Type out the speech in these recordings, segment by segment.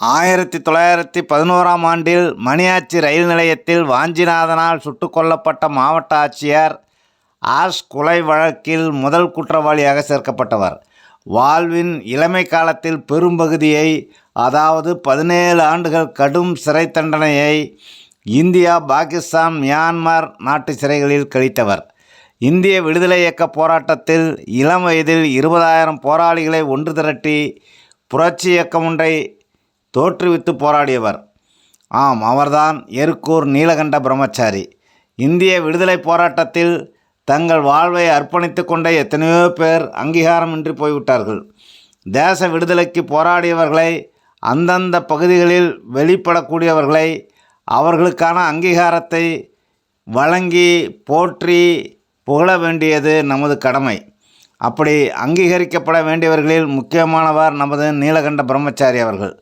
ஆயிரத்தி தொள்ளாயிரத்தி பதினோராம் ஆண்டில் மணியாச்சி ரயில் நிலையத்தில் வாஞ்சிநாதனால் சுட்டுக் கொல்லப்பட்ட மாவட்ட ஆட்சியர் ஆஷ் கொலை வழக்கில் முதல் குற்றவாளியாக சேர்க்கப்பட்டவர். வாழ்வின் இளமை காலத்தில் பெரும்பகுதியை அதாவது பதினேழு ஆண்டுகள் கடும் சிறை தண்டனையை இந்தியா பாகிஸ்தான் மியான்மர் நாட்டு சிறைகளில் கழித்தவர். இந்திய விடுதலை இயக்க போராட்டத்தில் இளம் வயதில் இருபதாயிரம் போராளிகளை ஒன்று திரட்டி புரட்சி இயக்கம் ஒன்றை தோற்றுவித்து போராடியவர். ஆம் அவர்தான் எருக்கூர் நீலகண்ட பிரம்மச்சாரி. இந்திய விடுதலை போராட்டத்தில் தங்கள் வாழ்வை அர்ப்பணித்து கொண்ட எத்தனையோ பேர் அங்கீகாரமின்றி போய்விட்டார்கள். தேச விடுதலைக்கு போராடியவர்களை அந்தந்த பகுதிகளில் வெளிப்படக்கூடியவர்களை அவர்களுக்கான அங்கீகாரத்தை வழங்கி போற்றி புகழ வேண்டியது நமது கடமை. அப்படி அங்கீகரிக்கப்பட வேண்டியவர்களில் முக்கியமானவர் நமது நீலகண்ட பிரம்மச்சாரி அவர்கள்.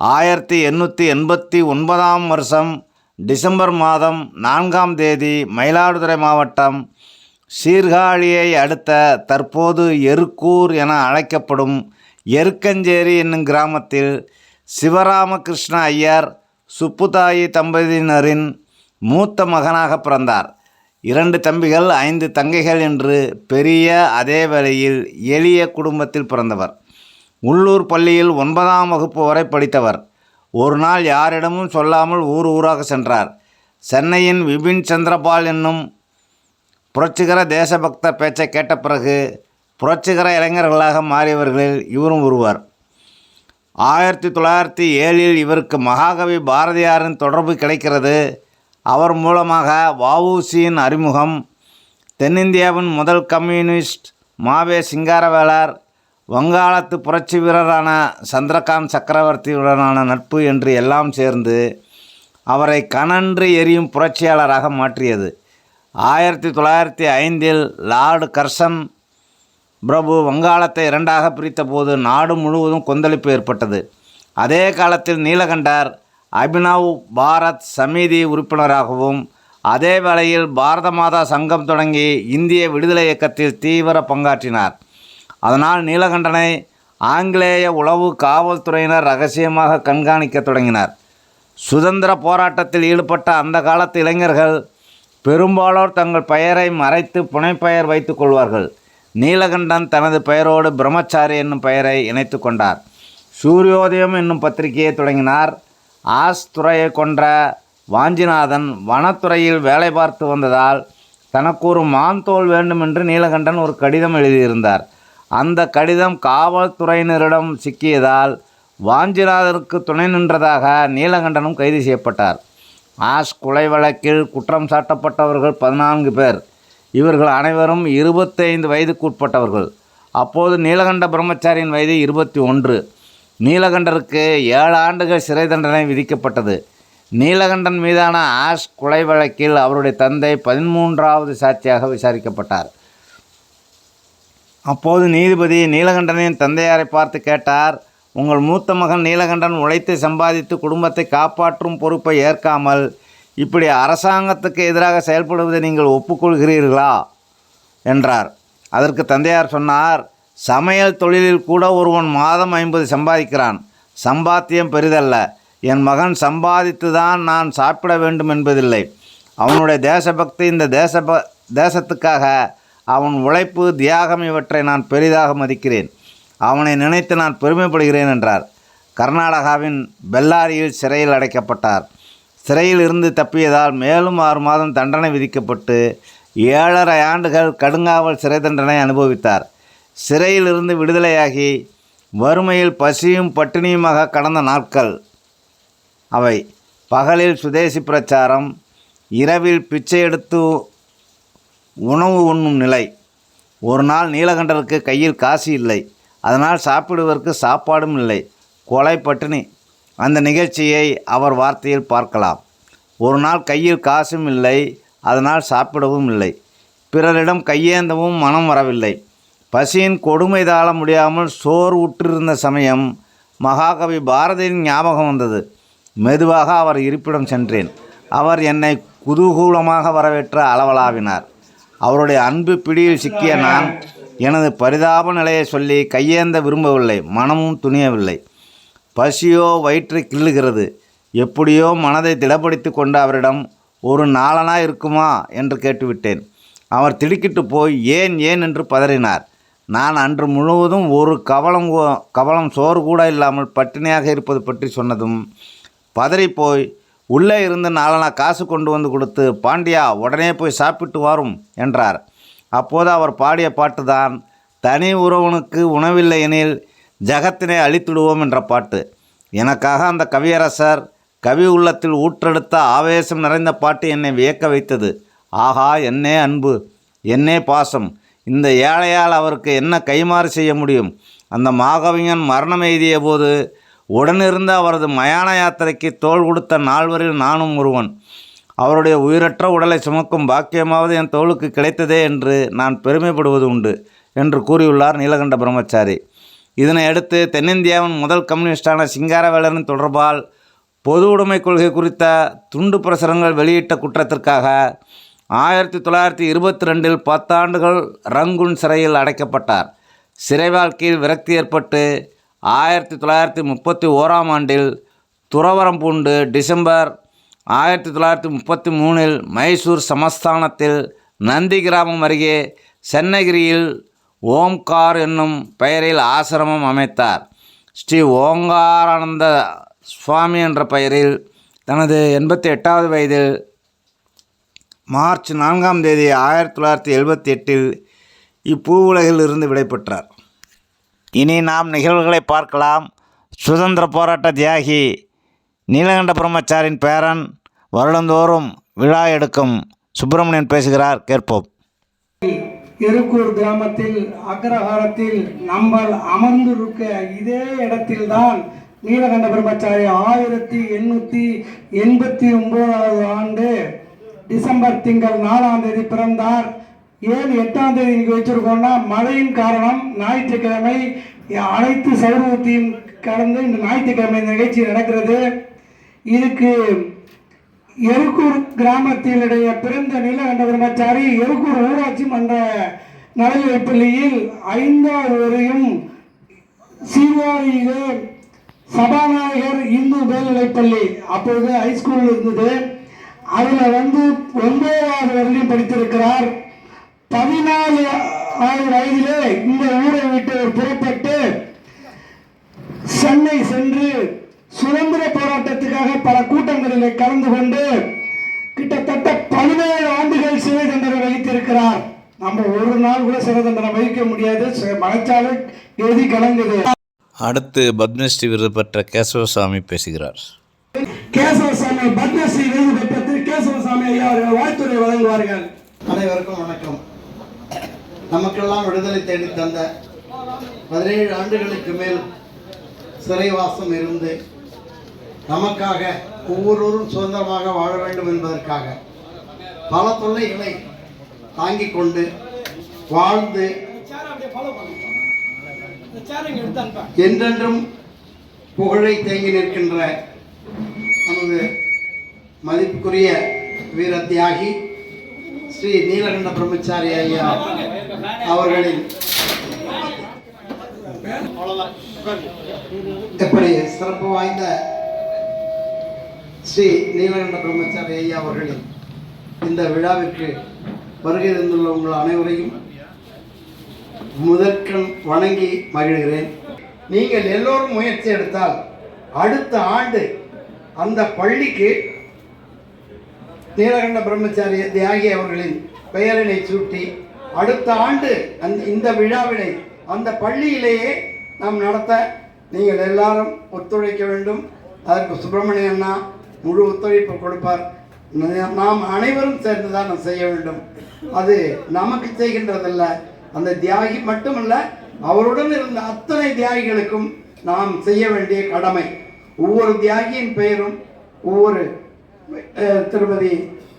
ஆயிரத்தி எண்ணூற்றி எண்பத்தி ஒன்பதாம் வருஷம் டிசம்பர் மாதம் நான்காம் தேதி மயிலாடுதுறை மாவட்டம் சீர்காழியை அடுத்த தற்போது எருக்கூர் என அழைக்கப்படும் எருக்கஞ்சேரி என்னும் கிராமத்தில் சிவராமகிருஷ்ண ஐயர் சுப்புதாயி தம்பதியினரின் மூத்த மகனாக பிறந்தார். இரண்டு தம்பிகள் ஐந்து தங்கைகள் என்று பெரிய அதே வேளையில் எளிய குடும்பத்தில் பிறந்தவர். உள்ளூர் பள்ளியில் ஒன்பதாம் வகுப்பு வரை படித்தவர். ஒரு நாள் யாரிடமும் சொல்லாமல் ஊர் ஊராக சென்றார். சென்னையின் விபின் சந்திரபால் என்னும் புரட்சிகர தேசபக்த பேச்சை கேட்ட பிறகு புரட்சிகர இளைஞர்களாக மாறியவர்களில் இவரும் ஒருவர். ஆயிரத்தி தொள்ளாயிரத்தி ஏழில் இவருக்கு மகாகவி பாரதியாரின் தொடர்பு கிடைக்கிறது. அவர் மூலமாக வஉசியின் அறிமுகம் தென்னிந்தியாவின் முதல் கம்யூனிஸ்ட் மாவே சிங்காரவேலர் வங்காளத்து புரட்சி வீரரான சந்திரகாந்த் சக்கரவர்த்தியுடனான நட்பு என்று எல்லாம் சேர்ந்து அவரை கனன்று எரியும் புரட்சியாளராக மாற்றியது. ஆயிரத்தி தொள்ளாயிரத்தி ஐந்தில் லார்டு கர்சன் பிரபு வங்காளத்தை இரண்டாக பிரித்தபோது நாடு முழுவதும் கொந்தளிப்பு ஏற்பட்டது. அதே காலத்தில் நீலகண்டர் அபினவ் பாரத் சமிதி உறுப்பினராகவும் அதே வேளையில் பாரத மாதா சங்கம் தொடங்கி இந்திய விடுதலை இயக்கத்தில் தீவிர பங்காற்றினார். அதனால் நீலகண்டனை ஆங்கிலேய உளவு காவல்துறையினர் ரகசியமாக கண்காணிக்க தொடங்கினார். சுதந்திர போராட்டத்தில் ஈடுபட்ட அந்த காலத்து இளைஞர்கள் பெரும்பாலோர் தங்கள் பெயரை மறைத்து புனைப்பெயர் வைத்து கொள்வார்கள். நீலகண்டன் தனது பெயரோடு பிரம்மச்சாரி என்னும் பெயரை இணைத்து கொண்டார். சூரியோதயம் என்னும் பத்திரிகையை தொடங்கினார். ஆஸ் துறையை கொன்ற வாஞ்சிநாதன் வனத்துறையில் வேலை பார்த்து வந்ததால் தனக்கு ஒரு மான்தோல் வேண்டும் என்று நீலகண்டன் ஒரு கடிதம் எழுதியிருந்தார். அந்த கடிதம் காவல்துறையினரிடம் சிக்கியதால் வாஞ்சிநாதனுக்கு துணை நின்றதாக நீலகண்டனும் கைது செய்யப்பட்டார். ஆஷ் கொலை வழக்கில் குற்றம் சாட்டப்பட்டவர்கள் பதினான்கு பேர். இவர்கள் அனைவரும் இருபத்தைந்து வயதுக்கு உட்பட்டவர்கள். அப்போது நீலகண்ட பிரம்மச்சாரியின் வயது இருபத்தி ஒன்று. நீலகண்டருக்கு ஏழு ஆண்டுகள் சிறை தண்டனை விதிக்கப்பட்டது. நீலகண்டன் மீதான ஆஷ் கொலை வழக்கில் அவருடைய தந்தை பதிமூன்றாவது சாட்சியாக விசாரிக்கப்பட்டார். அப்போது நீதிபதி நீலகண்டனின் தந்தையாரை பார்த்து கேட்டார் உங்கள் மூத்த மகன் நீலகண்டன் உழைத்து சம்பாதித்து குடும்பத்தை காப்பாற்றும் பொறுப்பை ஏற்காமல் இப்படி அரசாங்கத்துக்கு எதிராக செயல்படுவதை நீங்கள் ஒப்புக்கொள்கிறீர்களா? என்றார். அதற்கு தந்தையார் சொன்னார் சமையல் தொழிலில் கூட ஒருவன் மாதம் ஐம்பது சம்பாதிக்கிறான். சம்பாத்தியம் பெரிதல்ல. என் மகன் சம்பாதித்து தான் நான் சாப்பிட வேண்டும் என்பதில்லை. அவனுடைய தேசபக்தி இந்த தேச தேசத்துக்காக அவன் உழைப்பு தியாகம் இவற்றை நான் பெரிதாக மதிக்கிறேன். அவனை நினைத்து நான் பெருமைப்படுகிறேன் என்றார். கர்நாடகாவின் பெல்லாரியில் சிறையில் அடைக்கப்பட்டார். சிறையில் இருந்து தப்பியதால் மேலும் ஆறு மாதம் தண்டனை விதிக்கப்பட்டு ஏழரை ஆண்டுகள் கடுங்காவல் சிறை தண்டனை அனுபவித்தார். சிறையில் இருந்து விடுதலையாகி வறுமையில் பசியும் பட்டினியுமாக கடந்த நாட்கள் அவை. பகலில் சுதேசி பிரச்சாரம் இரவில் பிச்சை எடுத்து உணவு உண்ணும் நிலை. ஒரு நாள் நீலகண்டருக்கு கையில் காசு இல்லை. அதனால் சாப்பிடுவதற்கு சாப்பாடும் இல்லை. கொலை பட்டினி. அந்த நிகழ்ச்சியை அவர் வார்த்தையில் பார்க்கலாம். ஒரு நாள் கையில் காசும் இல்லை. அதனால் சாப்பிடவும் இல்லை. பிறரிடம் கையேந்தவும் மனம் வரவில்லை. பசியின் கொடுமை தாழ முடியாமல் சோர் உற்றிருந்த சமயம் மகாகவி பாரதியின் ஞாபகம் வந்தது. மெதுவாக அவர் இருப்பிடம் சென்றேன். அவர் என்னை குதூகூலமாக வரவேற்று அளவலாவினார். அவருடைய அன்பு பிடியில் சிக்கிய நான் எனது பரிதாப நிலையை சொல்லி கையேந்த விரும்பவில்லை மனமும் துணியவில்லை. பசியோ வயிற்று கிள்ளுகிறது. எப்படியோ மனதை திடப்படுத்தி கொண்டு அவரிடம் ஒரு நாளனா இருக்குமா? என்று கேட்டுவிட்டேன். அவர் திடுக்கிட்டு போய் ஏன் ஏன்? என்று பதறினார். நான் அன்று முழுவதும் ஒரு கவலம் கவலம் சோறு கூட இல்லாமல் பட்டினியாக இருப்பது பற்றி சொன்னதும் பதறிப்போய் உள்ளே இருந்து நாலனா காசு கொண்டு வந்து கொடுத்து பாண்டியா உடனே போய் சாப்பிட்டு வரும் என்றார். அப்போது அவர் பாடிய பாட்டுதான் தனி உறவனுக்கு உணவில்லை எனில் ஜகத்தினை அழித்துடுவோம் என்ற பாட்டு. எனக்காக அந்த கவியரசர் கவி உள்ளத்தில் ஊற்றெடுத்த ஆவேசம் நிறைந்த பாட்டு என்னை வியக்க வைத்தது. ஆகா என்னே அன்பு என்னே பாசம் இந்த ஏழையால் அவருக்கு என்ன கைமாறு செய்ய முடியும்? அந்த மாகவிஞன் மரணம் எழுதிய போது உடனிருந்த அவரது மயான யாத்திரைக்கு தோள் கொடுத்த நால்வரில் நானும் ஒருவன். அவருடைய உயிரற்ற உடலை சுமக்கும் பாக்கியமாவது என் தோளுக்கு கிடைத்ததே என்று நான் பெருமைப்படுவது உண்டு என்று கூறியுள்ளார் நீலகண்ட பிரம்மச்சாரி. இதனை அடுத்து தென்னிந்தியாவின் முதல் கம்யூனிஸ்டான சிங்காரவேலரின் தொடர்பால் பொது உடைமை கொள்கை குறித்த துண்டு பிரசுரங்கள் வெளியிட்ட குற்றத்திற்காக ஆயிரத்தி தொள்ளாயிரத்தி இருபத்தி ரெண்டில் பத்தாண்டுகள் ரங்குன் சிறையில் அடைக்கப்பட்டார். சிறை வாழ்க்கையில் விரக்தி ஏற்பட்டு ஆயிரத்தி தொள்ளாயிரத்தி முப்பத்தி ஓராம் ஆண்டில் துறவரம் பூண்டு டிசம்பர் ஆயிரத்தி தொள்ளாயிரத்தி முப்பத்தி மூணில் மைசூர் சமஸ்தானத்தில் நந்தி கிராமம் அருகே சென்னகிரியில் ஓம்கார் என்னும் பெயரில் ஆசிரமம் அமைத்தார். ஸ்ரீ ஓங்காரானந்த சுவாமி என்ற பெயரில் தனது எண்பத்தி எட்டாவது வயதில் மார்ச் நான்காம் தேதி ஆயிரத்தி தொள்ளாயிரத்தி எழுபத்தி எட்டில் இப்பூ உலகில் இருந்து விடைபெற்றார். இனி நாம் நிகழ்வுகளை பார்க்கலாம். சுதந்திர போராட்ட தியாகி நீலகண்ட பிரம்மச்சாரின் பேரன் வருடந்தோறும் விழா எடுக்கும் சுப்பிரமணியன் பேசுகிறார். கேட்போம். எருக்கூர் கிராமத்தில் அக்ரஹாரத்தில் நம்மள் அமர்ந்திருக்க இதே இடத்தில்தான் நீலகண்ட பிரம்மச்சாரி ஆயிரத்தி எண்ணூற்றி எண்பத்தி ஒன்பதாவது ஆண்டு டிசம்பர் திங்கள் நாலாம் தேதி பிறந்தார். ஏன் எட்டாம் தேதி இன்னைக்கு வச்சிருக்கோம்னா மழையின் காரணம் ஞாயிற்றுக்கிழமை அனைத்து சௌரவத்தையும் கடந்து இந்த ஞாயிற்றுக்கிழமை இந்த நிகழ்ச்சி நடக்கிறது. இதுக்கு எருக்கூர் கிராமத்தினுடைய பிறந்த நீலகண்ட பிரம்மச்சாரி எருக்கூர் ஊராட்சி மன்ற நடுநிலைப் பள்ளியில் ஐந்தாவது வரையும் சீவாரியிலே சபாநாயகர் இந்து மேல்நிலைப்பள்ளி அப்பொழுது ஹைஸ்கூல் இருந்தது. அதில் வந்து ஒன்பதாவது வரையிலும் படித்திருக்கிறார். பதினாலு ஆறு வயதிலே இந்த ஊரை விட்டு புறப்பட்டு சென்னை சென்று சுதந்திர போராட்டத்துக்காக பல கூட்டங்களில் கலந்து கொண்டு கிட்டத்தட்ட பதினேழு ஆண்டுகள் சிறை தண்டனை வகித்திருக்கிறார் நம்ம ஒரு நாள் கூட சிறை தண்டனை வகிக்க முடியாது. மலைச்சாலை எழுதி கலங்குது. அடுத்து பத்மஸ்ரீ விருது பெற்ற கேசவசாமி பேசுகிறார். கேசவசாமி பத்மஸ்ரீ விருது பெற்ற திரு கேசவசாமி ஐயா அவர்கள் வாழ்த்துறை வழங்குவார்கள். அனைவருக்கும் வணக்கம். நமக்கெல்லாம் விடுதலை தேடி தந்த பதினேழு ஆண்டுகளுக்கு மேல் சிறைவாசம் இருந்து நமக்காக ஒவ்வொருவரும் சுதந்திரமாக வாழ வேண்டும் என்பதற்காக பல தொல்லைகளை தாங்கிக் கொண்டு வாழ்ந்து என்றென்றும் புகழை தேங்கி நிற்கின்ற நமது மதிப்புக்குரிய வீர தியாகி ஸ்ரீ நீலகண்ட பிரம்மச்சாரி ஐயா அவர்களின் எப்படி சிறப்பு வாய்ந்த ஸ்ரீ நீலகண்ட பிரம்மச்சாரி ஐயா அவர்களின் இந்த விழாவிற்கு வருகை தந்துள்ள உங்கள் அனைவரையும் முதற்கண் வணங்கி மகிழ்கிறேன். நீங்கள் எல்லோரும் முயற்சி எடுத்தால் அடுத்த ஆண்டு அந்த பள்ளிக்கு நீலகண்ட பிரம்மச்சாரி தியாகி அவர்களின் பெயரினை சூட்டி அடுத்த ஆண்டு அந்த இந்த விழாவினை அந்த பள்ளியிலேயே நாம் நடத்த நீங்கள் எல்லாரும் ஒத்துழைக்க வேண்டும். அதற்கு சுப்பிரமணிய அண்ணா முழு ஒத்துழைப்பு கொடுப்பார். நாம் அனைவரும் சேர்ந்து தான் நாம் செய்ய வேண்டும். அது நமக்கு செய்கின்றதல்ல. அந்த தியாகி மட்டுமல்ல அவருடன் இருந்த அத்தனை தியாகிகளுக்கும் நாம் செய்ய வேண்டிய கடமை. ஒவ்வொரு தியாகியின் பெயரும் ஒவ்வொரு திருமதி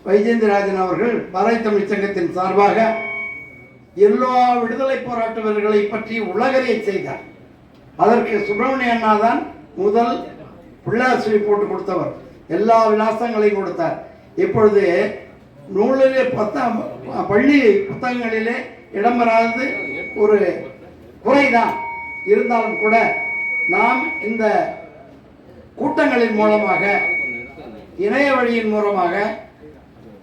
வைஜேந்திரராஜன் அவர்கள் மறை தமிழ்ச்சங்கத்தின் சார்பாக எல்லா விடுதலை போராட்ட வீரர்களை பற்றி உலகறிய செய்தார். அதற்கு சுப்பிரமணிய அண்ணா தான் முதல் பிள்ளாசிரி போட்டு கொடுத்தவர். எல்லா விலாசங்களையும் கொடுத்தார். இப்பொழுது நூலிலே பத்தாம் பள்ளி புத்தகங்களிலே இடம்பெறாதது ஒரு குறைதான். இருந்தாலும் கூட நாம் இந்த கூட்டங்களின் மூலமாக இணைய வழியின் மூலமாக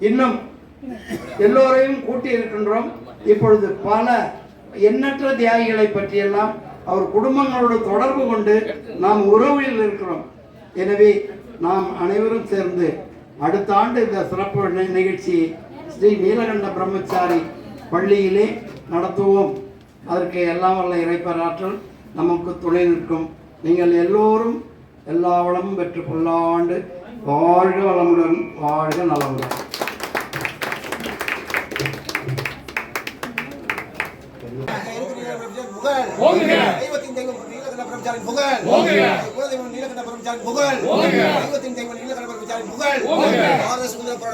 இன்னும் எல்லோரையும் கூட்டி இருக்கின்றோம். இப்பொழுது பல எண்ணற்ற தியாகிகளை பற்றியெல்லாம் அவர் குடும்பங்களோடு தொடர்பு கொண்டு நாம் உறவில் இருக்கிறோம். எனவே நாம் அனைவரும் சேர்ந்து அடுத்த ஆண்டு இந்த சிறப்பு நி- ஸ்ரீ நீலகண்ட பிரம்மச்சாரி பள்ளியிலே நடத்துவோம். அதற்கு எல்லாம் வல்ல இறைப்பராற்றல் நமக்கு துணை நிற்கும். நீங்கள் எல்லோரும் எல்லா வளமும் பெற்று கொள்ளாண்டு வாழ்க வளமுடன் வாழ்க நலமுடன்.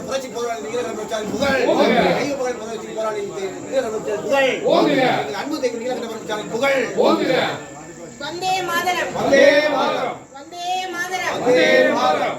புரட்சி போராளி புகழ். அன்பு தெய்வம் நீலகண்ட புகழ். வந்தே மாதரம். வந்தே மாதரம். வந்தே மாதரம். வந்தே மாதரம்.